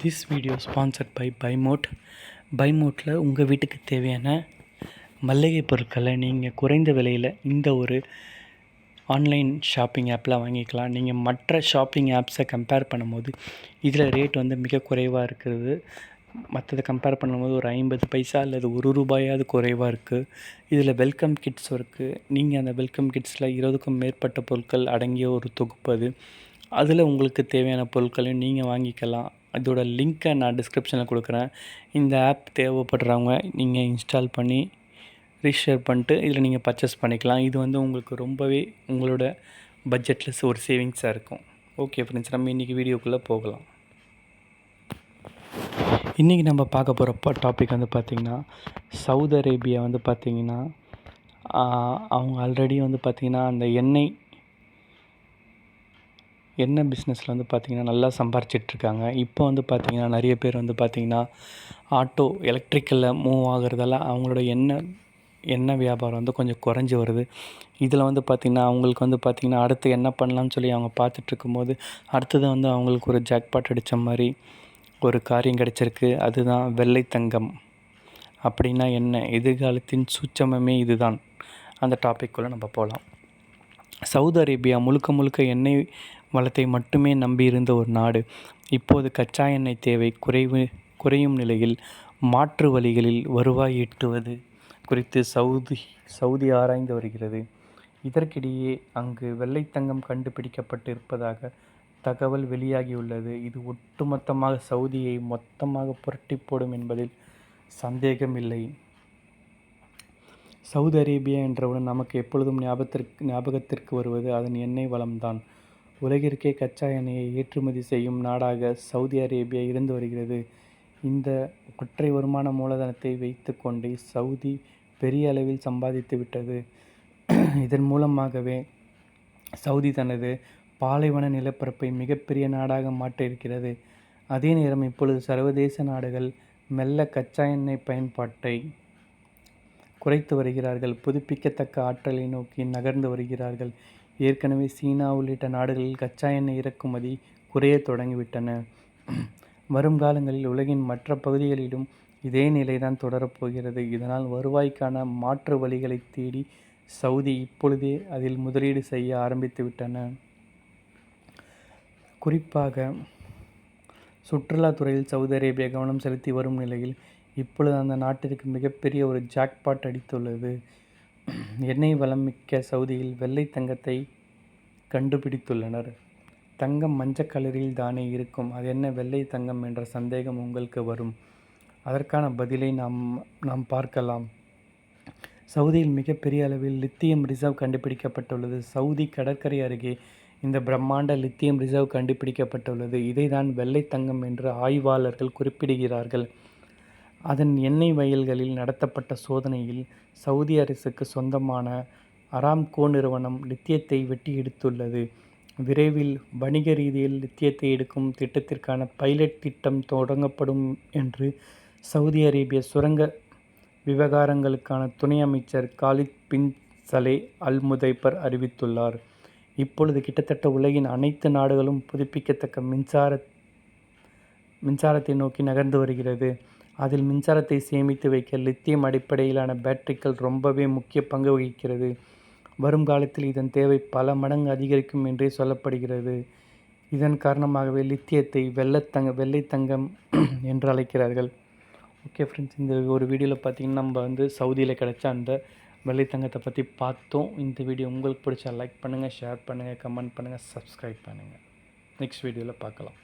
This video sponsored by Bymode பைமோட்டில் உங்கள் வீட்டுக்கு தேவையான மளிகை பொருட்களை நீங்கள் குறைந்த விலையில் இந்த ஒரு ஆன்லைன் ஷாப்பிங் ஆப்பில் வாங்கிக்கலாம். நீங்கள் மற்ற ஷாப்பிங் ஆப்ஸை கம்பேர் பண்ணும்போது இதில் ரேட் வந்து மிக குறைவாக இருக்கிறது மற்றதை கம்பேர் பண்ணும்போது ஒரு ஐம்பது பைசா அல்லது ஒரு ரூபாயாவது குறைவாக இருக்குது இதில் வெல்கம் கிட்ஸ் இருக்குது நீங்கள் அந்த வெல்கம் கிட்ஸில் இருபதுக்கும் மேற்பட்ட பொருட்கள் அடங்கிய ஒரு தொகுப்பு அது. அதில் உங்களுக்கு தேவையான பொருட்களையும் நீங்கள் வாங்கிக்கலாம். அதோட லிங்க்கை நான் டிஸ்கிரிப்ஷனில் கொடுக்குறேன். இந்த ஆப் தேவைப்படுறவங்க நீங்கள் இன்ஸ்டால் பண்ணி ரீஷேர் பண்ணிட்டு இதில் நீங்கள் பர்ச்சேஸ் பண்ணிக்கலாம். இது வந்து உங்களுக்கு ரொம்பவே உங்களோட பட்ஜெட்டில் ஒரு சேவிங்ஸாக இருக்கும். ஓகே ஃப்ரெண்ட்ஸ் நம்ம இன்றைக்கி வீடியோக்குள்ளே போகலாம். இன்றைக்கி நம்ம பார்க்க போகிற டாபிக் வந்து பார்த்திங்கன்னா சவுதி அரேபியா வந்து பார்த்திங்கன்னா அவங்க ஆல்ரெடி வந்து பார்த்திங்கன்னா அந்த எண்ணெய் என்ன பிஸ்னஸில் வந்து பார்த்திங்கன்னா நல்லா சம்பாரிச்சிட்ருக்காங்க. இப்போ வந்து பார்த்திங்கன்னா நிறைய பேர் வந்து பார்த்திங்கன்னா ஆட்டோ எலக்ட்ரிக்கலில் மூவ் ஆகுறதால அவங்களோட எண்ணெய் எண்ணெய் வியாபாரம் வந்து கொஞ்சம் குறைஞ்சி வருது. இதில் வந்து பார்த்திங்கன்னா அவங்களுக்கு வந்து பார்த்திங்கன்னா அடுத்து என்ன பண்ணலான்னு சொல்லி அவங்க பார்த்துட்ருக்கும்போது அடுத்தது வந்து அவங்களுக்கு ஒரு ஜாக்பாட் அடித்த மாதிரி ஒரு காரியம் கிடச்சிருக்கு. அதுதான் வெள்ளை தங்கம். அப்படின்னா என்ன? எதிர்காலத்தின் சூட்சமமே இதுதான். அந்த டாப்பிக்குள்ளே நம்ம போகலாம் சவுதி அரேபியா முழுக்க முழுக்க எண்ணெய் வளத்தை மட்டுமே நம்பியிருந்த ஒரு நாடு. இப்போது கச்சா எண்ணெய் தேவை குறைவு குறையும் நிலையில் மாற்று வழிகளில் வருவாய் ஈட்டுவது குறித்து சவுதி சவுதி ஆராய்ந்து வருகிறது. இதற்கிடையே அங்கு வெள்ளைத்தங்கம் கண்டுபிடிக்கப்பட்டு இருப்பதாக தகவல் வெளியாகியுள்ளது. இது ஒட்டுமொத்தமாக சவுதியை மொத்தமாக புரட்டி போடும் என்பதில் சந்தேகமில்லை சவுதி அரேபியா என்றவுடன் நமக்கு எப்பொழுதும் ஞாபகத்திற்கு ஞாபகத்திற்கு வருவது அதன் எண்ணெய் வளம்தான். உலகிற்கே கச்சா எண்ணெயை ஏற்றுமதி செய்யும் நாடாக சவுதி அரேபியா இருந்து வருகிறது. இந்த ஒற்றை வருமான மூலதனத்தை வைத்து சவுதி பெரிய அளவில் சம்பாதித்து விட்டது. இதன் மூலமாகவே சவுதி தனது பாலைவன நிலப்பரப்பை மிகப்பெரிய நாடாக மாற்றியிருக்கிறது அதே நேரம் இப்பொழுது சர்வதேச நாடுகள் மெல்ல கச்சா எண்ணெய் பயன்பாட்டை குறைத்து வருகிறார்கள். புதுப்பிக்கத்தக்க ஆற்றலை நோக்கி நகர்ந்து வருகிறார்கள். ஏற்கனவே சீனா உள்ளிட்ட நாடுகளில் கச்சா எண்ணெய் இறக்குமதி குறைய தொடங்கிவிட்டன. வரும் காலங்களில் உலகின் மற்ற பகுதிகளிலும் இதே நிலைதான் தொடரப்போகிறது. இதனால் வருவாய்க்கான மாற்று வழிகளை தேடி சவுதி இப்பொழுதே அதில் முதலீடு செய்ய ஆரம்பித்துவிட்டன குறிப்பாக சுற்றுலாத்துறையில் சவுதி அரேபியா கவனம் செலுத்தி வரும் நிலையில் இப்பொழுது அந்த நாட்டிற்கு மிகப்பெரிய ஒரு ஜாக்பாட் அடித்துள்ளது. எண்ணெய் வளம் மிக்க சவுதியில் வெள்ளை தங்கத்தை கண்டுபிடித்துள்ளனர். தங்கம் மஞ்சள் கலரில் தானே இருக்கும். அது என்ன வெள்ளை தங்கம் என்ற சந்தேகம் உங்களுக்கு வரும். அதற்கான பதிலை நாம் நாம் பார்க்கலாம். சவுதியில் மிகப்பெரிய அளவில் லித்தியம் ரிசர்வ் கண்டுபிடிக்கப்பட்டுள்ளது. சவுதி கடற்கரை அருகே இந்த பிரம்மாண்ட லித்தியம் ரிசர்வ் கண்டுபிடிக்கப்பட்டுள்ளது. இதை தான் வெள்ளை தங்கம் என்று ஆய்வாளர்கள் குறிப்பிடுகிறார்கள். அதன் எண்ணெய் வயல்களில் நடத்தப்பட்ட சோதனையில் சவுதி அரசுக்கு சொந்தமான அராம்கோ நிறுவனம் லித்தியத்தை வெட்டி எடுத்துள்ளது. விரைவில் வணிக ரீதியில் லித்தியத்தை எடுக்கும் திட்டத்திற்கான பைலட் திட்டம் தொடங்கப்படும் என்று சவுதி அரேபிய சுரங்க விவகாரங்களுக்கான துணை அமைச்சர் காலித் பின் சலே அல் முதைப்பர் அறிவித்துள்ளார். இப்பொழுது கிட்டத்தட்ட உலகின் அனைத்து நாடுகளும் புதுப்பிக்கத்தக்க மின்சார மின்சாரத்தை நோக்கி நகர்ந்து வருகிறது. அதில் மின்சாரத்தை சேமித்து வைக்க லித்தியம் அடிப்படையிலான பேட்டரிகள் ரொம்பவே முக்கிய பங்கு வகிக்கிறது. வருங்காலத்தில் இதன் தேவை பல மடங்கு அதிகரிக்கும் என்றே சொல்லப்படுகிறது. இதன் காரணமாகவே லித்தியத்தை வெள்ளத்தங்க வெள்ளைத்தங்கம் என்று அழைக்கிறார்கள். ஓகே ஃப்ரெண்ட்ஸ் இந்த ஒரு வீடியோவில் பார்த்திங்கன்னா நம்ம வந்து சவுதியில் கிடச்ச அந்த வெள்ளைத்தங்கத்தை பற்றி பார்த்தோம். இந்த வீடியோ உங்களுக்கு பிடிச்சா லைக் பண்ணுங்கள் ஷேர் பண்ணுங்கள் கமெண்ட் பண்ணுங்கள் சப்ஸ்கிரைப் பண்ணுங்கள் நெக்ஸ்ட் வீடியோவில் பார்க்கலாம்.